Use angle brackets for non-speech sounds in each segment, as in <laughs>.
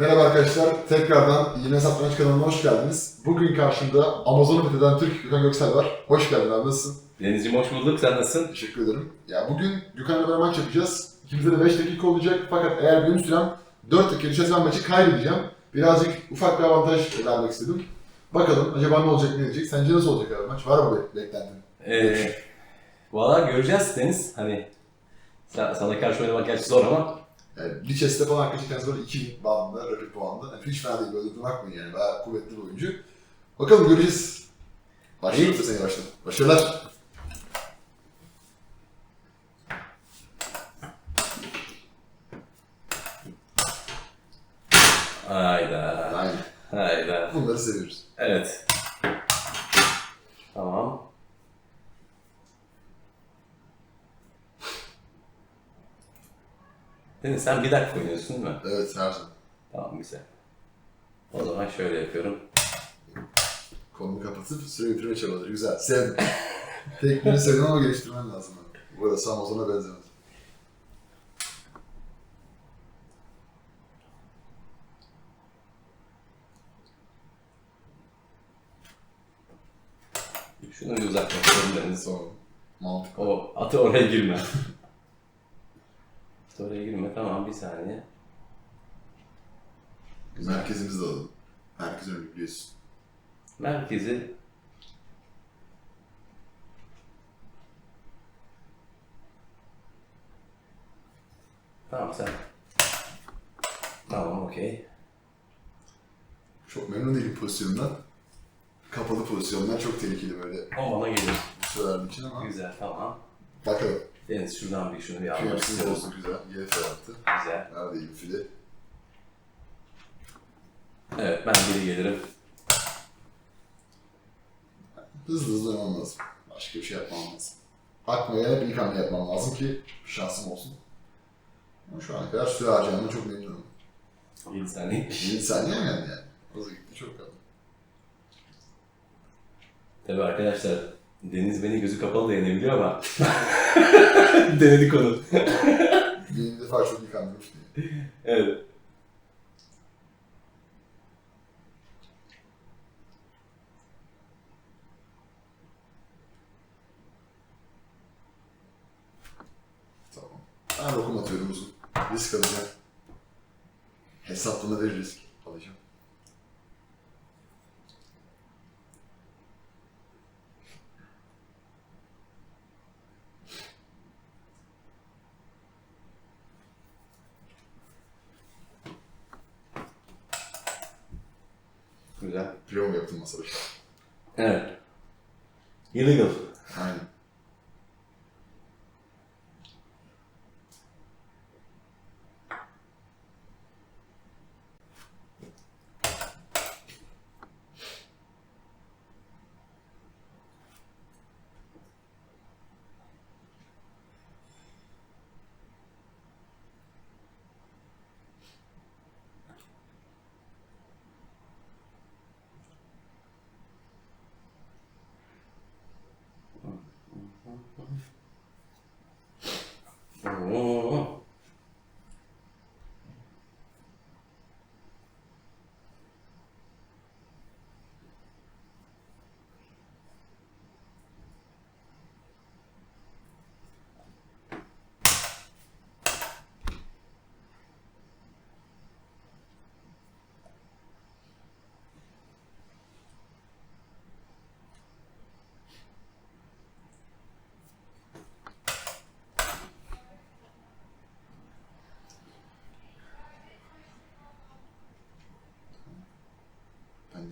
Merhaba arkadaşlar, tekrardan yine Satranç kanalına hoş geldiniz. Bugün karşımda Amazon'u fetheden Türk Gökhan Göksel var. Hoş geldin abi, nasılsın? Denizciğim hoş bulduk. Sen nasılsın? Teşekkür ederim. Ya bugün Gökhan'la beraber maç yapacağız. İkimizde de 5 dakika olacak fakat eğer benim sürem 4 dakika düşerse ben maçı kaybedeceğim. Birazcık ufak bir avantaj vermek istedim. Bakalım acaba ne olacak ne diyecek? Sence nasıl olacak abi maç? Var mı be- beklentin? Ee, Valla göreceğiz Deniz. Hani sa- sana karşı oynamak gerçi zor ama Yani Lichess'te falan arkadaşlar kendisi böyle 2000 bandında, rakip puanında. Yani hiç fena değil, böyle bakmayın yani. Bayağı kuvvetli bir oyuncu. Bakalım göreceğiz. Başlayalım İyi. sen yavaştan. Başarılar. hayda. Aynen. Hayda. Bunları seviyoruz. Evet. Tamam. Deniz sen bir dakika oynuyorsun değil mi? Evet her zaman. Tamam güzel. O zaman şöyle yapıyorum. Konumu kapatıp süre bitirme çabaları. Güzel. Sevdim. Tekniğini sevdim ama geliştirmen lazım. Bu arada Sam Ozan'a benzemez. Şunu bir uzaklaştıralım Deniz. Sonra mantıklı. O atı oraya girme. Atı oraya girme. Tamam bir saniye. Merkezimizi de alalım. Herkes önünü biliyorsun. Merkezi Tamam sen. Tamam okey. Çok memnun değilim pozisyonundan. Kapalı pozisyonlar çok tehlikeli böyle O bana gelir. bu için ama Güzel tamam. Bakalım. Deniz şuradan bir şunu bir almak Kıyafsız istiyorum. olsun güzel. YF yaptı. Güzel. Neredeyim file? Evet ben geri gelirim. Hızlı hızlı oynamam lazım. Başka bir şey yapmam lazım. Akmaya ilk hamle yapmam lazım ki şansım olsun. Ama şu ana kadar süre harcamamda çok memnunum. 7 saniye. 7 saniye mi yani? yani? Hızlı gitti çok kaldı. Tabii arkadaşlar Deniz beni gözü kapalı da yenebiliyor ama <laughs> denedik onu. <laughs> Bir defa çok iyi kandırmıştı. Evet. Tamam. Ben lokum atıyorum uzun. Risk alacağım. Hesaplama bir risk alacağım. Güzel. Piyon yaptım masada. Evet. Illegal. Aynen.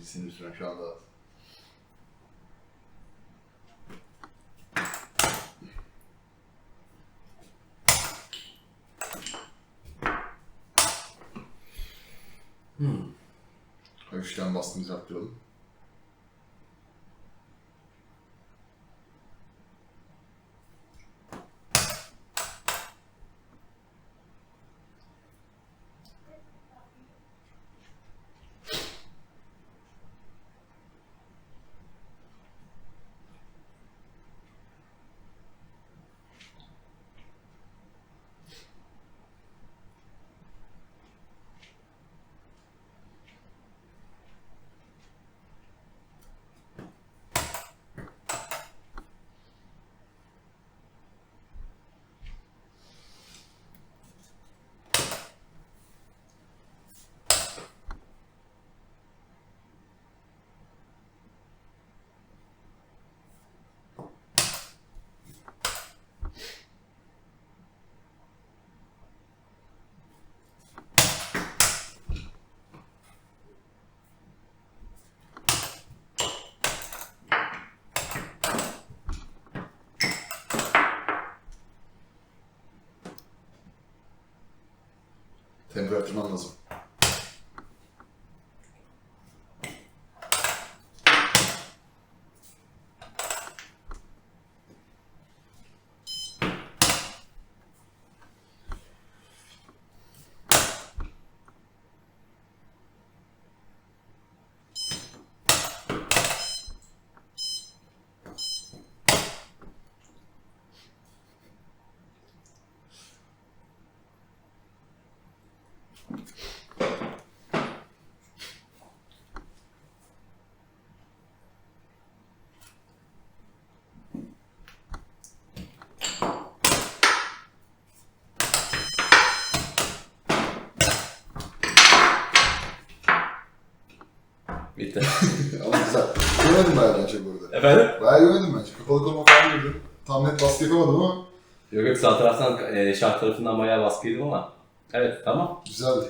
Sinir sürem şu anda. Hmm. Üçten bastığımızı arttıralım. Tempo yaptırman lazım. Bitti. <laughs> Ama güzel. Gömedim bayağı bence bu arada. Efendim? Bayağı gömedim bence. Kapalı koluma falan girdim. Tam net baskı yapamadım ama Yok yok sağ taraftan, e, şark tarafından bayağı baskıydım ama. Evet tamam. güzeldi.